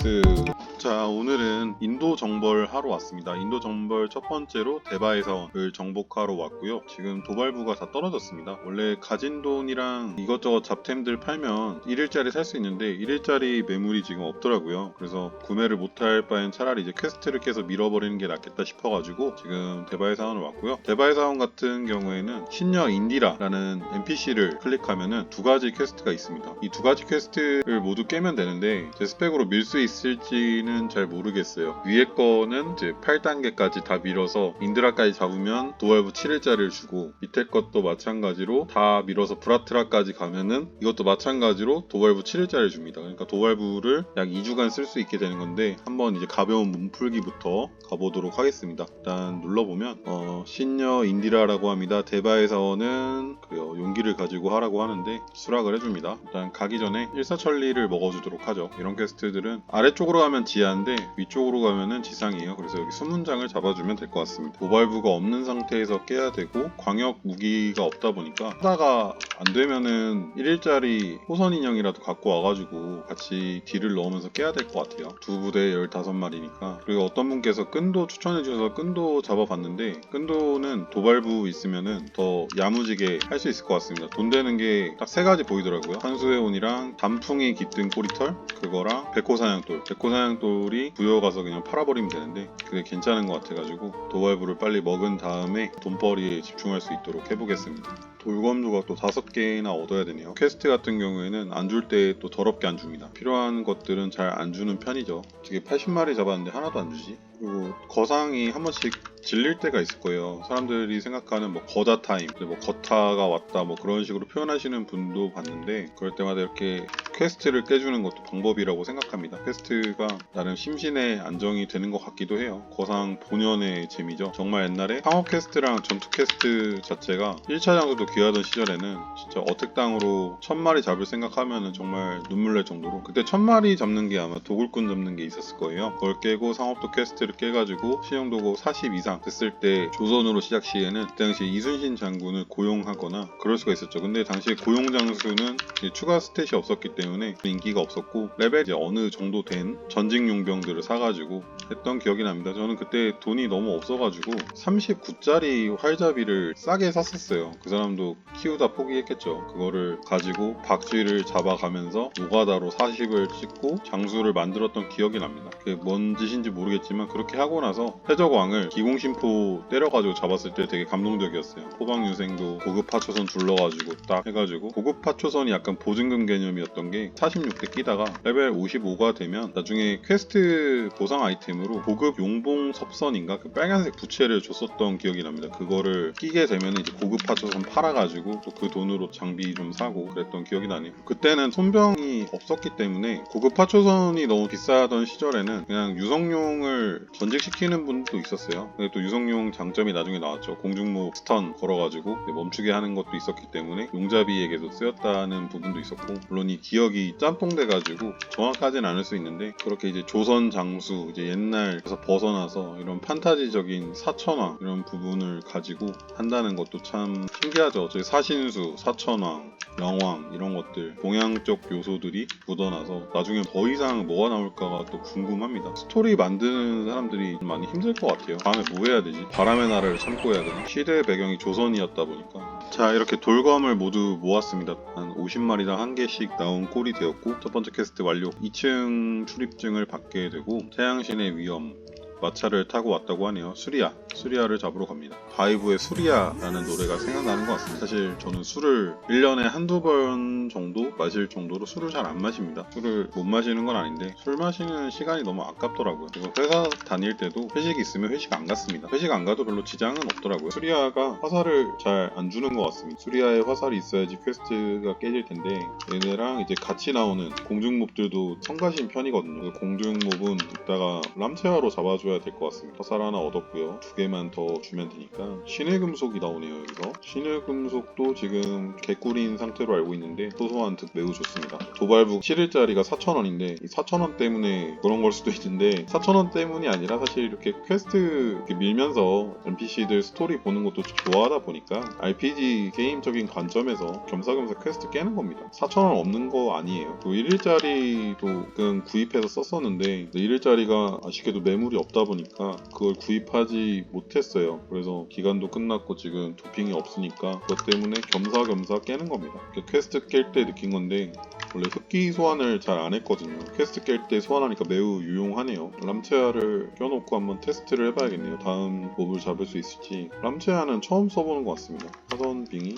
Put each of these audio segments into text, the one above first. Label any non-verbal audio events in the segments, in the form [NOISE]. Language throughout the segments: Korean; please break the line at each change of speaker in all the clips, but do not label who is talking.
퀘스트 자 오늘은 인도 정벌 하러 왔습니다. 인도 정벌 첫 번째로 대바의 사원을 정복하러 왔고요. 지금 도발부가 다 떨어졌습니다. 원래 가진 돈이랑 이것저것 잡템들 팔면 1일짜리 살 수 있는데 1일짜리 매물이 지금 없더라고요. 그래서 구매를 못할 바엔 차라리 이제 퀘스트를 깨서 밀어버리는 게 낫겠다 싶어가지고 지금 대바의 사원을 왔고요. 대바의 사원 같은 경우에는 신녀 인디라라는 NPC를 클릭하면은 두 가지 퀘스트가 있습니다. 이 두 가지 퀘스트를 모두 깨면 되는데 제 스펙으로 밀 수 있을지는 잘 모르겠어요. 위에 거는 이제 8단계까지 다 밀어서 인드라까지 잡으면 도발부 7일짜리를 주고 밑에 것도 마찬가지로 다 밀어서 브라트라까지 가면은 이것도 마찬가지로 도발부 7일짜리를 줍니다. 그러니까 도발부를 약 2주간 쓸 수 있게 되는 건데 한번 이제 가벼운 몸풀기부터 가보도록 하겠습니다. 일단 눌러보면 어, 신녀 인디라라고 합니다. 사원은 그래요. 용기를 가지고 하라고 하는데 수락을 해줍니다. 일단 가기 전에 일사천리를 먹어주도록 하죠. 이런 퀘스트들은 아래쪽으로 가면 지 하인데 위쪽으로 가면은 지상이에요. 그래서 여기 수문장을 잡아주면 될 것 같습니다. 도발부가 없는 상태에서 깨야 되고 광역 무기가 없다 보니까 하다가 안 되면은 1일짜리 호선 인형이라도 갖고 와가지고 같이 딜을 넣으면서 깨야 될 것 같아요. 두 부대 15마리니까. 그리고 어떤 분께서 끈도 추천해 주셔서 끈도 잡아봤는데 끈도는 도발부 있으면은 더 야무지게 할 수 있을 것 같습니다. 돈 되는 게 딱 세 가지 보이더라고요. 한수의 온이랑 단풍이 깃든 꼬리털 그거랑 백호사냥돌. 백호사냥돌 이 부여가서 그냥 팔아버리면 되는데 그게 괜찮은 것 같아가지고 도발부를 빨리 먹은 다음에 돈벌이에 집중할 수 있도록 해보겠습니다. 돌검 조각도 다섯 개나 얻어야 되네요. 퀘스트 같은 경우에는 안 줄 때 또 더럽게 안 줍니다. 필요한 것들은 잘 안 주는 편이죠. 되게 80마리 잡았는데 하나도 안 주지. 그리고 거상이 한 번씩 질릴 때가 있을 거예요. 사람들이 생각하는 뭐 거다 타임, 뭐 거타가 왔다 뭐 그런 식으로 표현하시는 분도 봤는데 그럴 때마다 이렇게 퀘스트를 깨주는 것도 방법이라고 생각합니다. 퀘스트가 나름 심신의 안정이 되는 것 같기도 해요. 거상 본연의 재미죠. 정말 옛날에 상업 퀘스트랑 전투 퀘스트 자체가 1차 장소도 귀하던 시절에는 진짜 어택당으로 천 마리 잡을 생각하면은 정말 눈물 날 정도로 그때 천 마리 잡는 게 아마 도굴꾼 잡는 게 있었을 거예요. 그걸 깨고 상업도 퀘스트를 깨가지고 신용도고 40 이상 됐을 때 조선으로 시작 시에는 그 당시 이순신 장군을 고용하거나 그럴 수가 있었죠. 근데 당시에 고용 장수는 추가 스탯이 없었기 때문에 인기가 없었고 레벨이 이제 어느 정도 된 전직 용병들을 사가지고 했던 기억이 납니다. 저는 그때 돈이 너무 없어가지고 39짜리 활잡이를 싸게 샀었어요. 그 사람도 키우다 포기했겠죠. 그거를 가지고 박쥐를 잡아가면서 노가다로 40을 찍고 장수를 만들었던 기억이 납니다. 그게 뭔 짓인지 모르겠지만 그렇게 하고 나서 해적왕을 기공심포 때려가지고 잡았을 때 되게 감동적이었어요. 호박유생도 고급 하초선 둘러가지고 딱 해가지고 고급 하초선이 약간 보증금 개념이었던 게 46대 끼다가 레벨 55가 되면 나중에 퀘스트 보상 아이템으로 고급 용봉 섭선인가 그 빨간색 부채를 줬었던 기억이 납니다. 그거를 끼게 되면 이제 고급 하초선 팔아 가지고 또 그 돈으로 장비 좀 사고 그랬던 기억이 나네요. 그때는 손병이 없었기 때문에 고급 하초선이 너무 비싸던 시절에는 그냥 유성용을 전직시키는 분도 있었어요. 근데 또 유성용 장점이 나중에 나왔죠. 공중목 스턴 걸어가지고 멈추게 하는 것도 있었기 때문에 용잡이에게도 쓰였다는 부분도 있었고 물론 이 기억이 짬뽕돼가지고 정확하진 않을 수 있는데 그렇게 이제 조선 장수 이제 옛날에서 벗어나서 이런 판타지적인 사천왕 이런 부분을 가지고 한다는 것도 참 신기하죠. 저희 사신수, 사천왕, 영왕 이런 것들 동양적 요소들이 묻어나서 나중에 더 이상 뭐가 나올까가 또 궁금합니다. 스토리 만드는 사람들이 많이 힘들 것 같아요. 다음에 뭐 해야 되지? 바람의 나라를 참고 해야 되나? 시대 배경이 조선이었다 보니까 자 이렇게 돌검을 모두 모았습니다. 한 50마리당 한 개씩 나온 꼴이 되었고 첫 번째 퀘스트 완료 2층 출입증을 받게 되고 태양신의 위험 마차를 타고 왔다고 하네요. 수리아. 수리아를 잡으러 갑니다. 바이브의 수리아라는 노래가 생각나는 것 같습니다. 사실 저는 술을 1년에 한두 번 정도 마실 정도로 술을 잘 안 마십니다. 술을 못 마시는 건 아닌데 술 마시는 시간이 너무 아깝더라고요. 그리고 회사 다닐 때도 회식 있으면 회식 안 갔습니다. 회식 안 가도 별로 지장은 없더라고요. 수리아가 화살을 잘 안 주는 것 같습니다. 수리아에 화살이 있어야지 퀘스트가 깨질 텐데 얘네랑 이제 같이 나오는 공중몹들도 성가신 편이거든요. 그 공중몹은 이따가 람체아로 잡아줘야 줘야 될 것 같습니다. 화살 하나 얻었고요. 두 개만 더 주면 되니까 신의 금속이 나오네요 여기서 신의 금속도 지금 개꿀인 상태로 알고 있는데 소소한 득 매우 좋습니다. 도발북 7일짜리가 4,000원인데 4,000원 때문에 그런 걸 수도 있는데 4,000원 때문이 아니라 사실 이렇게 퀘스트 이렇게 밀면서 NPC들 스토리 보는 것도 좋아하다 보니까 RPG 게임적인 관점에서 겸사겸사 퀘스트 깨는 겁니다. 4,000원 없는 거 아니에요. 또 1일짜리도 그냥 구입해서 썼었는데 1일짜리가 아쉽게도 매물이 없다 보니까 그걸 구입하지 못했어요. 그래서 기간도 끝났고 지금 도핑이 없으니까 그것 때문에 겸사겸사 깨는 겁니다. 그 퀘스트 깰 때 느낀 건데 원래 흑기 소환을 잘 안 했거든요. 퀘스트 깰 때 소환하니까 매우 유용하네요. 람체아를 껴놓고 한번 테스트를 해봐야겠네요. 다음 몹을 잡을 수 있을지. 람체아는 처음 써보는 것 같습니다. 사선 빙이.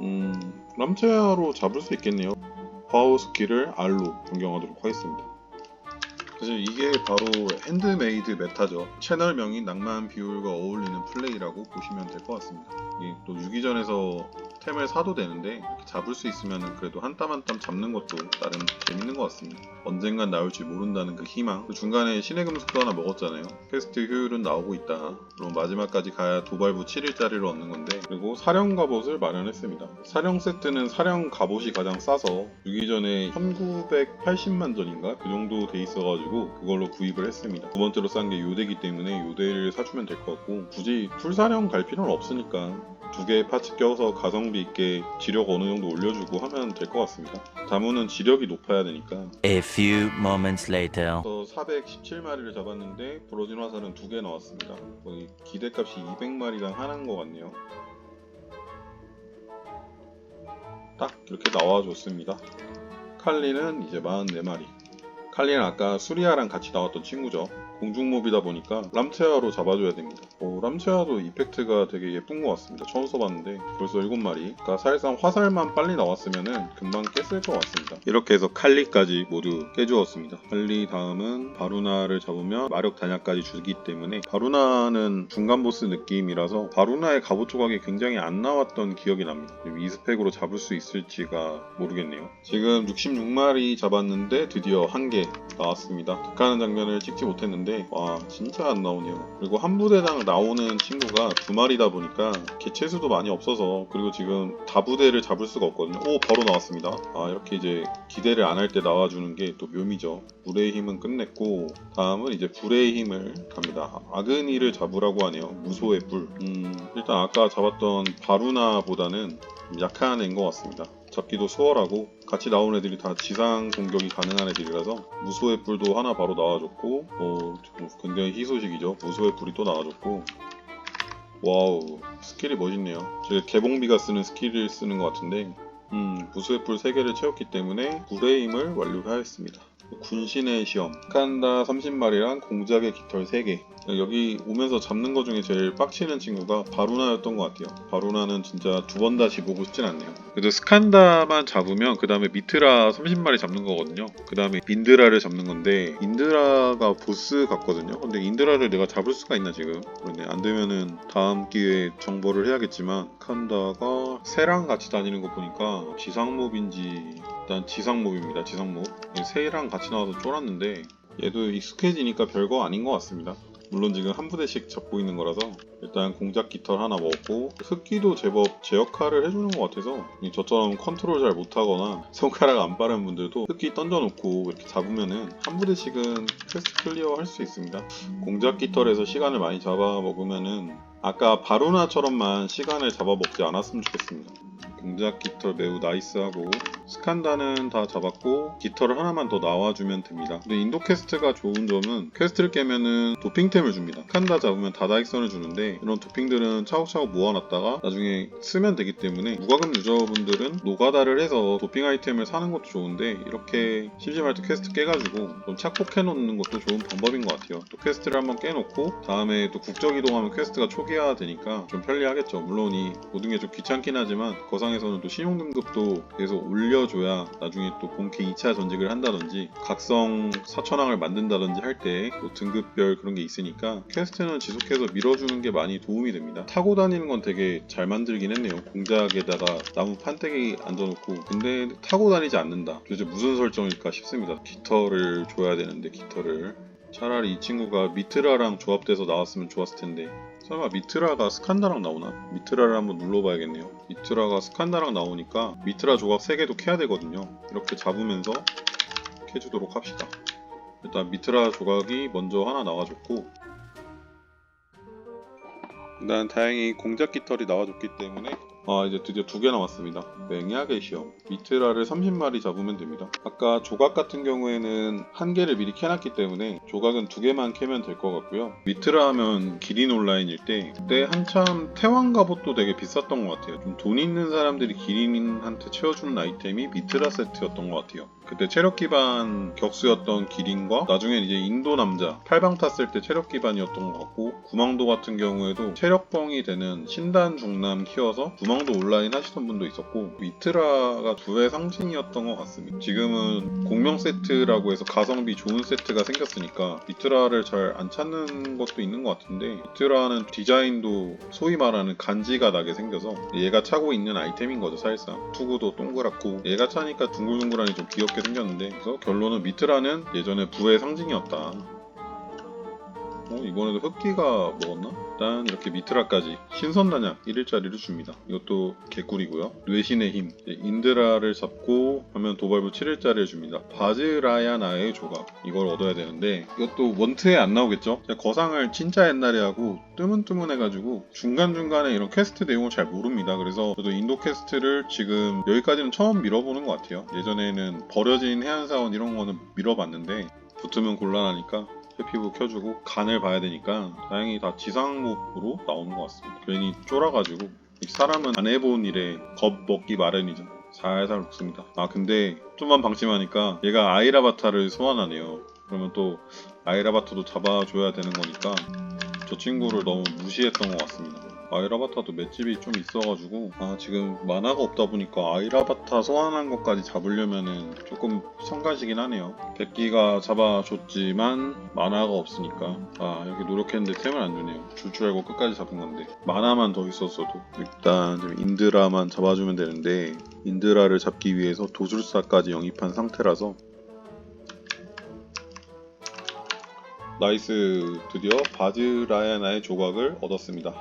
음, 람체아로 잡을 수 있겠네요. 파워 스킬을 R로 변경하도록 하겠습니다. 사실 이게 바로 핸드메이드 메타죠. 채널명인 낭만 비율과 어울리는 플레이라고 보시면 될 것 같습니다. 이게 또 유기전에서 템을 사도 되는데 잡을 수 있으면 그래도 한 땀 한 땀 잡는 것도 나름 재밌는 것 같습니다. 언젠간 나올지 모른다는 그 희망. 그 중간에 신의 금속도 하나 먹었잖아요. 퀘스트 효율은 나오고 있다. 그럼 마지막까지 가야 도발부 7일짜리를 얻는 건데 그리고 사령 갑옷을 마련했습니다. 사령 세트는 사령 갑옷이 가장 싸서 유기전에 1980만 전인가 그 정도 돼 있어가지고 그걸로 구입을 했습니다. 두 번째로 싼 게 요대기 때문에 요대를 사주면 될 것 같고 굳이 풀사령 갈 필요는 없으니까 두 개의 파츠 껴서 가성비 있게 지력 어느 정도 올려주고 하면 될 것 같습니다. 다무는 지력이 높아야 되니까
A few moments later.
그래서 417마리를 잡았는데 브로진 화살은 두 개 나왔습니다. 거의 기대값이 200마리당 하나인 것 같네요. 딱 이렇게 나와줬습니다. 칼리는 이제 44마리. 칼리는 아까 수리아랑 같이 나왔던 친구죠. 공중몹이다 보니까 람체아로 잡아줘야 됩니다. 어, 람체아도 이펙트가 되게 예쁜 것 같습니다. 처음 써봤는데 벌써 7마리. 그러니까 사실상 화살만 빨리 나왔으면 금방 깼을 것 같습니다. 이렇게 해서 칼리까지 모두 깨주었습니다. 칼리 다음은 바루나를 잡으면 마력 단약까지 주기 때문에 바루나는 중간 보스 느낌이라서 바루나의 갑옷 조각이 굉장히 안 나왔던 기억이 납니다. 이 스펙으로 잡을 수 있을지가 모르겠네요. 지금 66마리 잡았는데 드디어 한 개 나왔습니다. 극하는 장면을 찍지 못했는데 와 진짜 안 나오네요. 그리고 한 부대당 나오는 친구가 두 마리다 보니까 개체수도 많이 없어서 그리고 지금 다부대를 잡을 수가 없거든요. 오 바로 나왔습니다. 아 이렇게 이제 기대를 안 할 때 나와주는 게 또 묘미죠. 물의 힘은 끝냈고 다음은 이제 불의 힘을 갑니다. 아그니를 잡으라고 하네요. 무소의 불. 음, 일단 아까 잡았던 바루나보다는 좀 약한 애인 것 같습니다. 잡기도 수월하고 같이 나온 애들이 다 지상 공격이 가능한 애들이라서 무소의 불도 하나 바로 나와줬고 어, 좀 굉장히 희소식이죠. 무소의 불이 또 나와줬고 와우 스킬이 멋있네요. 제가 개봉비가 쓰는 스킬을 쓰는 것 같은데 음, 무수의 불 3개를 채웠기 때문에 불의 힘을 완료하였습니다. 군신의 시험, 칸다 30마리랑 공작의 깃털 3개. 여기 오면서 잡는 것 중에 제일 빡치는 친구가 바루나였던 것 같아요. 바루나는 진짜 두 번 다시 보고 싶진 않네요. 그래도 스칸다만 잡으면 그 다음에 미트라 30마리 잡는 거거든요. 그 다음에 인드라를 잡는 건데 인드라가 보스 같거든요. 근데 인드라를 내가 잡을 수가 있나 지금? 그런데 안 되면은 다음 기회에 정보를 해야겠지만 칸다가 새랑 같이 다니는 거 보니까 지상몹인지 일단 지상몹입니다. 지상몹. 새랑 같이 나와서 쫄았는데 얘도 익숙해지니까 별거 아닌 것 같습니다. 물론 지금 한 부대씩 잡고 있는 거라서 일단 공작 깃털 하나 먹고 흑기도 제법 제 역할을 해주는 것 같아서 이 저처럼 컨트롤 잘 못하거나 [LAUGHS] 손가락 안 빠른 분들도 흑기 던져놓고 이렇게 잡으면은 한 부대씩은 퀘스트 클리어 할 수 있습니다. 공작 깃털에서 시간을 많이 잡아 먹으면은 아까 바루나처럼만 시간을 잡아 먹지 않았으면 좋겠습니다. 공작 깃털 매우 나이스하고 스칸다는 다 잡았고 깃털을 하나만 더 나와주면 됩니다. 근데 인도 퀘스트가 좋은 점은 퀘스트를 깨면은 도핑템을 줍니다. 스칸다 잡으면 다다익선을 주는데 이런 도핑들은 차곡차곡 모아놨다가 나중에 쓰면 되기 때문에 무과금 유저분들은 노가다를 해서 도핑 아이템을 사는 것도 좋은데 이렇게 심심할 때 퀘스트 깨가지고 좀 착복해놓는 것도 좋은 방법인 것 같아요. 또 퀘스트를 한번 깨놓고 다음에 또 국적 이동하면 퀘스트가 초기화 되니까 좀 편리하겠죠. 물론 이 모든 게 좀 귀찮긴 하지만 거상에서는 또 신용 등급도 계속 올려 알려줘야 나중에 또 본캐 2차 전직을 한다든지 각성 사천왕을 만든다든지 할 때 또 등급별 그런 게 있으니까 퀘스트는 지속해서 밀어주는 게 많이 도움이 됩니다. 타고 다니는 건 되게 잘 만들긴 했네요. 공작에다가 나무 판때기 앉아놓고 근데 타고 다니지 않는다. 도대체 무슨 설정일까 싶습니다. 깃털을 줘야 되는데 깃털을 차라리 이 친구가 미트라랑 조합돼서 나왔으면 좋았을 텐데 설마 미트라가 스칸다랑 나오나? 미트라를 한번 눌러봐야겠네요. 미트라가 스칸다랑 나오니까 미트라 조각 3개도 캐야 되거든요. 이렇게 잡으면서 캐주도록 합시다. 일단 미트라 조각이 먼저 하나 나와줬고 일단 다행히 공작 깃털이 나와줬기 때문에 아 이제 드디어 두 개 나왔습니다. 맹약의 시험 미트라를 30마리 잡으면 됩니다. 아까 조각 같은 경우에는 한 개를 미리 캐놨기 때문에 조각은 두 개만 캐면 될 것 같고요. 미트라 하면 기린 온라인일 때 그때 한참 태왕 갑옷도 되게 비쌌던 것 같아요. 좀 돈 있는 사람들이 기린한테 채워주는 아이템이 미트라 세트였던 것 같아요. 그때 체력 기반 격수였던 기린과 나중엔 이제 인도 남자 팔방 탔을 때 체력 기반이었던 것 같고 구망도 같은 경우에도 체력뻥이 되는 신단 중남 키워서 구망도 온라인 하시던 분도 있었고 미트라가 두의 상징이었던 것 같습니다. 지금은 공명 세트라고 해서 가성비 좋은 세트가 생겼으니까 미트라를 잘 안 찾는 것도 있는 것 같은데 미트라는 디자인도 소위 말하는 간지가 나게 생겨서 얘가 차고 있는 아이템인 거죠 사실상 투구도 동그랗고 얘가 차니까 둥글둥글하니 좀 귀엽게 생겼는데 그래서 결론은 미트라는 예전에 부의 상징이었다 어, 이번에도 흑기가 먹었나? 일단 이렇게 미트라까지 신선단약 1일짜리를 줍니다. 이것도 개꿀이고요. 뇌신의 힘, 이제 인드라를 잡고 하면 도발부 7일짜리를 줍니다. 바즈라야나의 조각 이걸 얻어야 되는데 이것도 원트에 안 나오겠죠? 거상을 진짜 옛날에 하고 뜨문뜨문 해가지고 중간중간에 이런 퀘스트 내용을 잘 모릅니다. 그래서 저도 인도 퀘스트를 지금 여기까지는 처음 밀어보는 것 같아요. 예전에는 버려진 해안사원 이런 거는 밀어봤는데 붙으면 곤란하니까 회피부 켜주고 간을 봐야 되니까 다행히 다 지상목으로 나오는 것 같습니다. 괜히 쫄아가지고 사람은 안 해본 일에 겁 먹기 마련이죠. 살살 녹습니다. 아 근데 좀만 방심하니까 얘가 아이라바타를 소환하네요. 그러면 또 아이라바타도 잡아줘야 되는 거니까 저 친구를 너무 무시했던 것 같습니다. 아이라바타도 맷집이 좀 있어가지고 아 지금 만화가 없다 보니까 아이라바타 소환한 것까지 잡으려면은 조금 성가시긴 하네요. 백기가 잡아줬지만 만화가 없으니까 아 이렇게 노력했는데 템을 안 주네요. 줄 줄 알고 끝까지 잡은 건데 만화만 더 있었어도 일단 좀 인드라만 잡아주면 되는데 인드라를 잡기 위해서 도술사까지 영입한 상태라서 나이스 드디어 바즈라야나의 조각을 얻었습니다.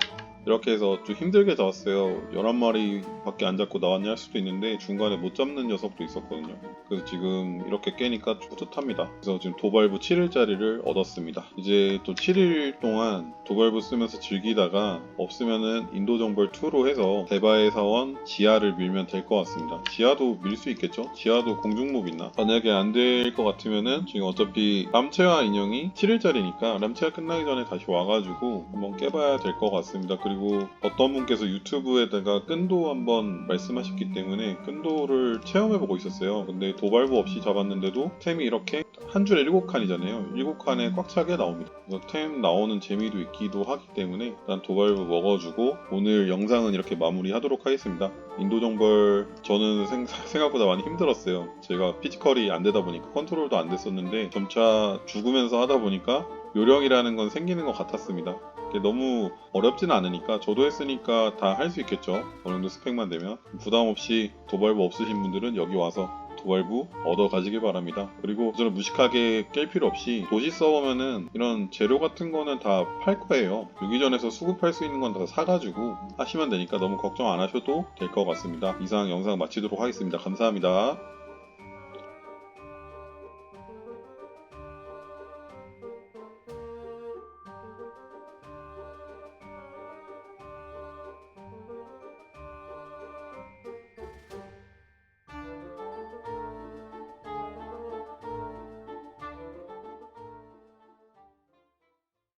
이렇게 해서 좀 힘들게 잡았어요. 11마리 밖에 안 잡고 나왔냐 할 수도 있는데 중간에 못 잡는 녀석도 있었거든요. 그래서 지금 이렇게 깨니까 뿌듯합니다. 그래서 지금 도발부 7일짜리를 얻었습니다. 이제 또 7일 동안 도발부 쓰면서 즐기다가 없으면은 인도정벌 2로 해서 대바의 사원 지하를 밀면 될 것 같습니다. 지하도 밀 수 있겠죠? 지하도 공중몹 있나? 만약에 안 될 것 같으면은 지금 어차피 람체와 인형이 7일짜리니까 람체가 끝나기 전에 다시 와가지고 한번 깨봐야 될 것 같습니다. 그리고 어떤 분께서 유튜브에다가 끈도 한번 말씀하셨기 때문에 끈도를 체험해보고 있었어요. 근데 도발부 없이 잡았는데도 템이 이렇게 한 줄에 7칸이잖아요. 7칸에 꽉 차게 나옵니다. 그래서 템 나오는 재미도 있기도 하기 때문에 일단 도발부 먹어주고 오늘 영상은 이렇게 마무리하도록 하겠습니다. 인도정벌 저는 생, 생각보다 많이 힘들었어요. 제가 피지컬이 안 되다 보니까 컨트롤도 안 됐었는데 점차 죽으면서 하다 보니까 요령이라는 건 생기는 것 같았습니다. 너무 어렵진 않으니까 저도 했으니까 다 할 수 있겠죠. 어느 정도 스펙만 되면 부담 없이 도발부 없으신 분들은 여기 와서 도발부 얻어 가지길 바랍니다. 그리고 저는 무식하게 깰 필요 없이 도시 서버면은 이런 재료 같은 거는 다 팔 거예요. 유기전에서 수급할 수 있는 건 다 사가지고 하시면 되니까 너무 걱정 안 하셔도 될 것 같습니다. 이상 영상 마치도록 하겠습니다. 감사합니다.